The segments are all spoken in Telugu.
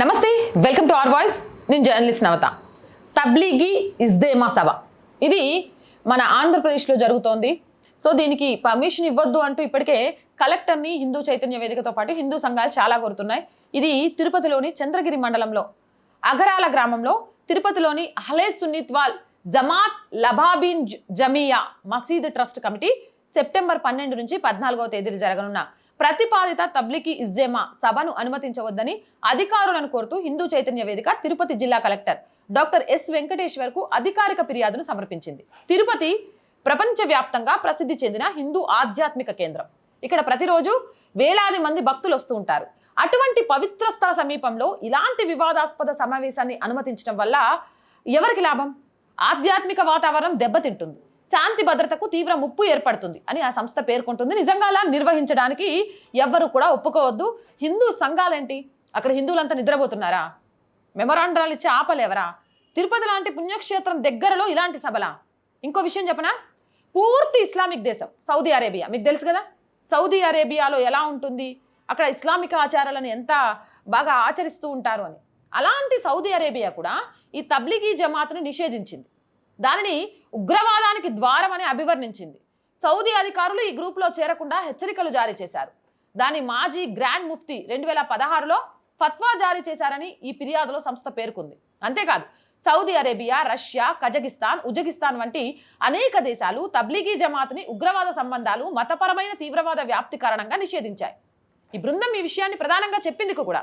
నమస్తే వెల్కమ్ టు ఆర్ వాయిస్. నేను జర్నలిస్ట్ నవత. తబ్లీగి ఇస్దేమా సభ. ఇది మన ఆంధ్రప్రదేశ్లో జరుగుతోంది. సో దీనికి పర్మిషన్ ఇవ్వద్దు అంటూ ఇప్పటికే కలెక్టర్ని హిందూ చైతన్య వేదికతో పాటు హిందూ సంఘాలు చాలా కోరుతున్నాయి. ఇది తిరుపతిలోని చంద్రగిరి మండలంలో అగరాల గ్రామంలో తిరుపతిలోని అహ్లే సున్నిత్వాల్ జమాత్ లబాబీన్ జమియా మసీద్ ట్రస్ట్ కమిటీ సెప్టెంబర్ పన్నెండు నుంచి పద్నాలుగవ తేదీన జరగనున్న ప్రతిపాదిత తబ్లికి ఇజ్జేమా సభను అనుమతించవద్దని అధికారులను కోరుతూ హిందూ చైతన్య వేదిక తిరుపతి జిల్లా కలెక్టర్ డాక్టర్ ఎస్ వెంకటేశ్వర్కు అధికారిక ఫిర్యాదును సమర్పించింది. తిరుపతి ప్రపంచవ్యాప్తంగా ప్రసిద్ధి చెందిన హిందూ ఆధ్యాత్మిక కేంద్రం. ఇక్కడ ప్రతిరోజు వేలాది మంది భక్తులు వస్తూ ఉంటారు. అటువంటి పవిత్ర స్థల సమీపంలో ఇలాంటి వివాదాస్పద సమావేశాన్ని అనుమతించడం వల్ల ఎవరికి లాభం? ఆధ్యాత్మిక వాతావరణం దెబ్బతింటుంది. శాంతి భద్రతకు తీవ్ర ముప్పు ఏర్పడుతుంది అని ఆ సంస్థ పేర్కొంటుంది. నిజంగా అలా నిర్వహించడానికి ఎవ్వరు కూడా ఒప్పుకోవద్దు. హిందూ సంఘాలేంటి? అక్కడ హిందువులంతా నిద్రపోతున్నారా? మెమరాండాలు ఇచ్చి ఆపలేవరా? తిరుపతి లాంటి పుణ్యక్షేత్రం దగ్గరలో ఇలాంటి సభలా? ఇంకో విషయం చెప్పనా? పూర్తి ఇస్లామిక్ దేశం సౌదీ అరేబియా. మీకు తెలుసు కదా? సౌదీ అరేబియాలో ఎలా ఉంటుంది? అక్కడ ఇస్లామిక ఆచారాలను ఎంత బాగా ఆచరిస్తూ ఉంటారు అని. అలాంటి సౌదీ అరేబియా కూడా ఈ తబ్లిగీ జమాత్ను నిషేధించింది. దానిని ఉగ్రవాదానికి ద్వారమని అభివర్ణించింది. సౌదీ అధికారులు ఈ గ్రూపులో చేరకుండా హెచ్చరికలు జారీ చేశారు. దాని మాజీ గ్రాండ్ ముఫ్తీ రెండు వేల పదహారులో ఫత్వా జారీ చేశారని ఈ ఫిర్యాదులో సంస్థ పేర్కొంది. అంతేకాదు Saudi Arabia Russia Kazakhstan Uzbekistan వంటి అనేక దేశాలు తబ్లీగీ జమాత్ని ఉగ్రవాద సంబంధాలు మతపరమైన తీవ్రవాద వ్యాప్తి కారణంగా నిషేధించాయి. ఈ బృందం ఈ విషయాన్ని ప్రధానంగా చెప్పింది కూడా.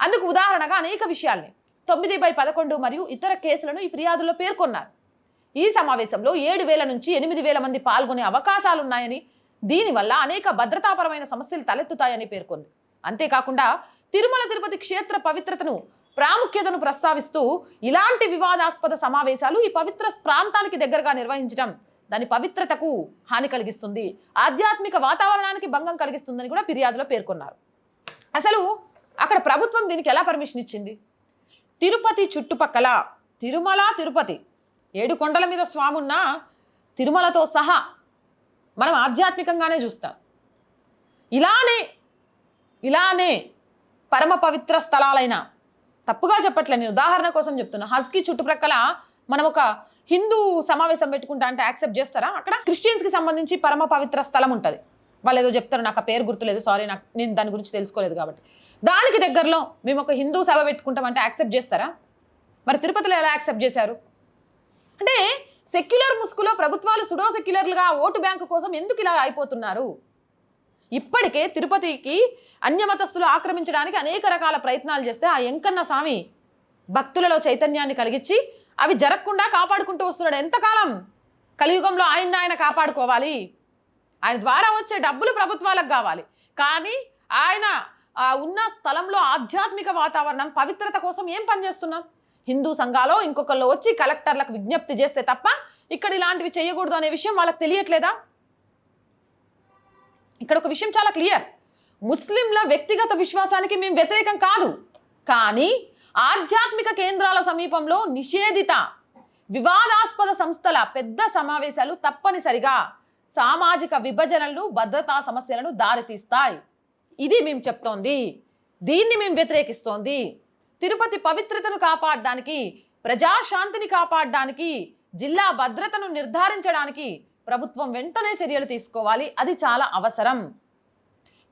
అందుకు ఉదాహరణగా అనేక విషయాల్ని తొమ్మిది బై పదకొండు మరియు ఇతర కేసులను ఈ ఫిర్యాదులో పేర్కొన్నారు. ఈ సమావేశంలో ఏడు వేల నుంచి ఎనిమిది వేల మంది పాల్గొనే అవకాశాలున్నాయని దీనివల్ల అనేక భద్రతాపరమైన సమస్యలు తలెత్తుతాయని పేర్కొంది. అంతేకాకుండా తిరుమల తిరుపతి క్షేత్ర పవిత్రతను ప్రాముఖ్యతను ప్రస్తావిస్తూ ఇలాంటి వివాదాస్పద సమావేశాలు ఈ పవిత్ర ప్రాంతానికి దగ్గరగా నిర్వహించడం దాని పవిత్రతకు హాని కలిగిస్తుంది. ఆధ్యాత్మిక వాతావరణానికి భంగం కలిగిస్తుందని కూడా ఫిర్యాదులో పేర్కొన్నారు. అసలు అక్కడ ప్రభుత్వం దీనికి ఎలా పర్మిషన్ ఇచ్చింది? తిరుపతి చుట్టుపక్కల తిరుమల తిరుపతి ఏడు కొండల మీద స్వామి తిరుమలతో సహా మనం ఆధ్యాత్మికంగానే చూస్తాం. ఇలానే ఇలానే పరమ పవిత్ర స్థలాలైన తప్పుగా చెప్పట్లే నేను ఉదాహరణ కోసం చెప్తున్నా. హజ్కి చుట్టుప్రక్కల మనం ఒక హిందూ సమావేశం పెట్టుకుంటా అంటే యాక్సెప్ట్ చేస్తారా? అక్కడ క్రిస్టియన్స్కి సంబంధించి పరమ పవిత్ర స్థలం ఉంటుంది. వాళ్ళు ఏదో చెప్తారు నాకు ఆ పేరు గుర్తులేదు సారీ నాకు నేను దాని గురించి తెలుసుకోలేదు కాబట్టి. దానికి దగ్గరలో మేము ఒక హిందూ సభ పెట్టుకుంటామంటే యాక్సెప్ట్ చేస్తారా? మరి తిరుపతిలో ఎలా యాక్సెప్ట్ చేశారు? అంటే సెక్యులర్ ముసుగులో ప్రభుత్వాలు సుడో సెక్యులర్లుగా ఓటు బ్యాంకు కోసం ఎందుకు ఇలా అయిపోతున్నారు? ఇప్పటికే తిరుపతికి అన్యమతస్థులు ఆక్రమించడానికి అనేక రకాల ప్రయత్నాలు చేస్తే ఆ ఎంకన్న స్వామి భక్తులలో చైతన్యాన్ని కలిగించి అవి జరగకుండా కాపాడుకుంటూ వస్తున్నాడు. ఎంతకాలం కలియుగంలో ఆయన ఆయన కాపాడుకోవాలి? ఆయన ద్వారా వచ్చే డబ్బులు ప్రభుత్వాలకు కావాలి. కానీ ఆయన ఉన్న స్థలంలో ఆధ్యాత్మిక వాతావరణం పవిత్రత కోసం ఏం పనిచేస్తున్నాం? హిందూ సంఘాలో ఇంకొకళ్ళు వచ్చి కలెక్టర్లకు విజ్ఞప్తి చేస్తే తప్ప ఇక్కడ ఇలాంటివి చేయకూడదు అనే విషయం వాళ్ళకి తెలియట్లేదా? ఇక్కడ ఒక విషయం చాలా క్లియర్. ముస్లింల వ్యక్తిగత విశ్వాసానికి మేము వ్యతిరేకం కాదు. కానీ ఆధ్యాత్మిక కేంద్రాల సమీపంలో నిషేధిత వివాదాస్పద సంస్థల పెద్ద సమావేశాలు తప్పనిసరిగా సామాజిక విభజనలు భద్రతా సమస్యలను దారితీస్తాయి. ఇది మేము చెప్తోంది. దీన్ని మేము వ్యతిరేకిస్తోంది. తిరుపతి పవిత్రతను కాపాడడానికి ప్రజాశాంతిని కాపాడడానికి జిల్లా భద్రతను నిర్ధారించడానికి ప్రభుత్వం వెంటనే చర్యలు తీసుకోవాలి. అది చాలా అవసరం.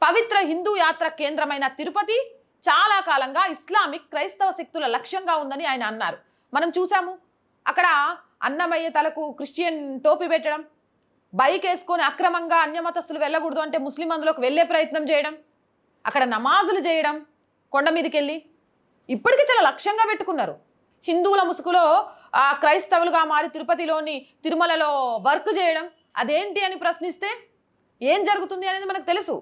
పవిత్ర హిందూ యాత్ర కేంద్రమైన తిరుపతి చాలా కాలంగా ఇస్లామిక్ క్రైస్తవ శక్తుల లక్ష్యంగా ఉందని ఆయన అన్నారు. మనం చూసాము అక్కడ అన్నమయ్య తలకు క్రిస్టియన్ టోపీ పెట్టడం బైక్ వేసుకొని అక్రమంగా అన్యమతస్తులు వెళ్ళకూడదు అంటే ముస్లిం అందులోకి వెళ్ళే ప్రయత్నం చేయడం అక్కడ నమాజులు చేయడం కొండ మీదకి వెళ్ళి ఇప్పటికీ చాలా లక్ష్యంగా పెట్టుకున్నారు. హిందువుల ముసుగులో ఆ క్రైస్తవులుగా మారి తిరుపతిలోని తిరుమలలో వర్క్ చేయడం అదేంటి అని ప్రశ్నిస్తే ఏం జరుగుతుంది అనేది మనకు తెలుసు.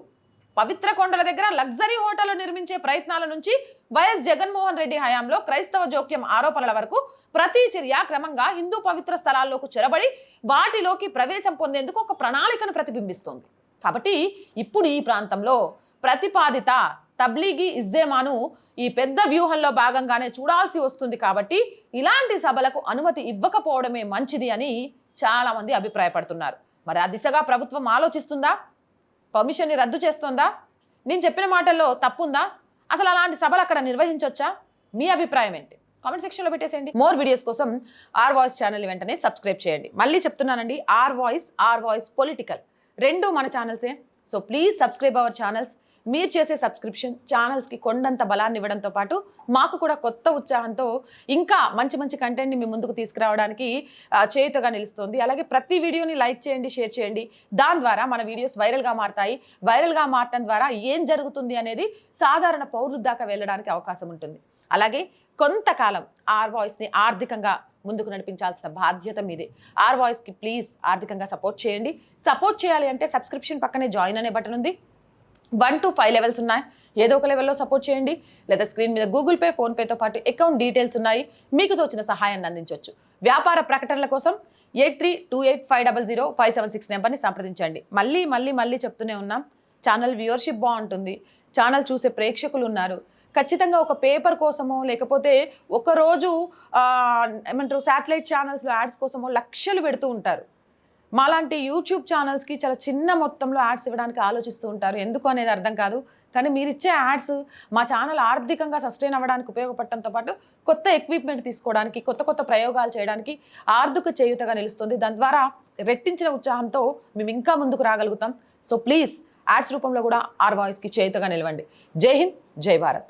పవిత్ర కొండల దగ్గర లగ్జరీ హోటళ్ళు నిర్మించే ప్రయత్నాల నుంచి వైఎస్ జగన్మోహన్ రెడ్డి హయాంలో క్రైస్తవ జోక్యం ఆరోపణల వరకు ప్రతి చర్య క్రమంగా హిందూ పవిత్ర స్థలాల్లోకి చొరబడి వాటిలోకి ప్రవేశం పొందేందుకు ఒక ప్రణాళికను ప్రతిబింబిస్తోంది. కాబట్టి ఇప్పుడు ఈ ప్రాంతంలో ప్రతిపాదిత తబ్లీగీ ఇజ్జేమాను ఈ పెద్ద వ్యూహంలో భాగంగానే చూడాల్సి వస్తుంది కాబట్టి ఇలాంటి సభలకు అనుమతి ఇవ్వకపోవడమే మంచిది అని చాలా మంది అభిప్రాయపడుతున్నారు. మరి ఆ దిశగా ప్రభుత్వం ఆలోచిస్తుందా? పర్మిషన్ని రద్దు చేస్తుందా? నేను చెప్పిన మాటల్లో తప్పుందా? అసలు అలాంటి సభలు అక్కడ నిర్వహించవచ్చా మీ అభిప్రాయం ఏంటి? కామెంట్ సెక్షన్లో పెట్టేసేయండి. మోర్ వీడియోస్ కోసం ఆర్ వాయిస్ ఛానల్ వెంటనే సబ్స్క్రైబ్ చేయండి. మళ్ళీ చెప్తున్నానండి R voice R voice political. రెండు మన ఛానల్సే. So please subscribe our channels. మీరు చేసే సబ్స్క్రిప్షన్ ఛానల్స్కి కొండంత బలాన్ని ఇవ్వడంతో పాటు మాకు కూడా కొత్త ఉత్సాహంతో ఇంకా మంచి మంచి కంటెంట్ని మీ ముందుకు తీసుకురావడానికి చేయుతగా నిలుస్తుంది. అలాగే ప్రతి వీడియోని లైక్ చేయండి షేర్ చేయండి. దాని ద్వారా మన వీడియోస్ వైరల్గా మారతాయి. వైరల్గా మారటం ద్వారా ఏం జరుగుతుంది అనేది సాధారణ పౌరుల దాకా వెళ్ళడానికి అవకాశం ఉంటుంది. అలాగే కొంతకాలం ఆర్ వాయిస్ని ఆర్థికంగా ముందుకు నడిపించాల్సిన బాధ్యత మీదే. ఆర్ వాయిస్కి ప్లీజ్ ఆర్థికంగా సపోర్ట్ చేయండి. సపోర్ట్ చేయాలి అంటే సబ్స్క్రిప్షన్ పక్కనే జాయిన్ అనే బటన్ ఉంది. వన్ టు ఫైవ్ లెవెల్స్ ఉన్నాయి. ఏదో ఒక లెవెల్లో సపోర్ట్ చేయండి. లేదా స్క్రీన్ మీద గూగుల్ పే ఫోన్పేతో పాటు అకౌంట్ డీటెయిల్స్ ఉన్నాయి. మీకు తోచిన సహాయాన్ని అందించవచ్చు వ్యాపార ప్రకటనల కోసం eight three two eight five double zero five seven six నెంబర్ని సంప్రదించండి. మళ్ళీ మళ్ళీ మళ్ళీ చెప్తూనే ఉన్నాం. ఛానల్ వ్యూవర్షిప్ బాగుంటుంది. ఛానల్ చూసే ప్రేక్షకులు ఉన్నారు. ఖచ్చితంగా ఒక పేపర్ కోసమో లేకపోతే ఒకరోజు ఏమంటారు శాటిలైట్ ఛానల్స్లో యాడ్స్ కోసమో లక్షలు పెడుతూ ఉంటారు. మాలాంటి యూట్యూబ్ ఛానల్స్కి చాలా చిన్న మొత్తంలో యాడ్స్ ఇవ్వడానికి ఆలోచిస్తూ ఉంటారు. ఎందుకు అనేది అర్థం కాదు. కానీ మీరు ఇచ్చే యాడ్స్ మా ఛానల్ ఆర్థికంగా సస్టైన్ అవ్వడానికి ఉపయోగపడటంతో పాటు కొత్త ఎక్విప్మెంట్ తీసుకోవడానికి కొత్త కొత్త ప్రయోగాలు చేయడానికి ఆర్థిక చేయుతగా నిలుస్తుంది. దాని ద్వారా రెట్టించిన ఉత్సాహంతో మేము ఇంకా ముందుకు రాగలుగుతాం. సో ప్లీజ్ యాడ్స్ రూపంలో కూడా ఆర్ వాయిస్కి చేయుతగా నిలవండి. జై హింద్ జై భారత్.